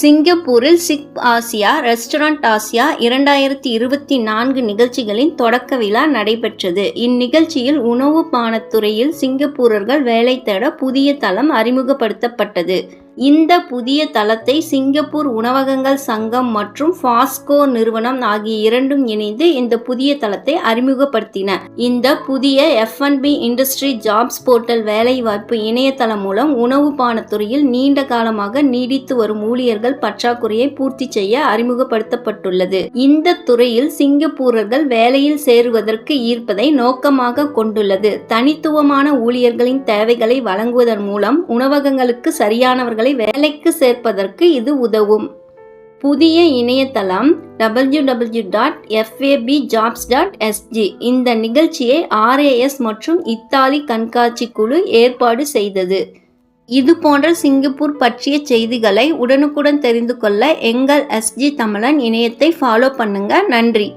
சிங்கப்பூரில் sick Asia restaurant Asia இரண்டாயிரத்தி இருபத்தி நான்கு நிகழ்ச்சிகளின் தொடக்க விழா நடைபெற்றது. இந்நிகழ்ச்சியில் உணவு பானத்துறையில் சிங்கப்பூரர்கள் வேலை தேட புதிய தளம் அறிமுகப்படுத்தப்பட்டது. இந்த புதிய தளத்தை சிங்கப்பூர் உணவகங்கள் சங்கம் மற்றும் ஃபாஸ்கோ நிறுவனம் ஆகிய இரண்டும் இணைந்து இந்த புதிய தளத்தை அறிமுகப்படுத்தின. இந்த புதிய எஃப்என்பி இண்டஸ்ட்ரி ஜாப்ஸ் போர்ட்டல் வேலைவாய்ப்பு இணையதளம் மூலம் உணவு பானத்துறையில் நீண்ட காலமாக நீடித்து வரும் ஊழியர்கள் பற்றாக்குறையை பூர்த்தி செய்ய அறிமுகப்படுத்தப்பட்டுள்ளது. இந்த துறையில் சிங்கப்பூரர்கள் வேலையில் சேருவதற்கு ஈர்ப்பதை நோக்கமாக கொண்டுள்ளது. தனித்துவமான ஊழியர்களின் தேவைகளை வழங்குவதன் மூலம் உணவகங்களுக்கு சரியானவர்கள் வேலைக்கு சேர்ப்பதற்கு இது உதவும். புதிய இணையதளம் W W dot FAB jobs dot SG இந்த நிகழ்ச்சியை ஆர்ஏஎஸ் மற்றும் இத்தாலி கண்காட்சி குழு ஏற்பாடு செய்தது. இது போன்ற சிங்கப்பூர் பற்றிய செய்திகளை உடனுக்குடன் தெரிந்து கொள்ள எங்கள் எஸ்ஜி தமிழன் இணையத்தை ஃபாலோ பண்ணுங்க. நன்றி.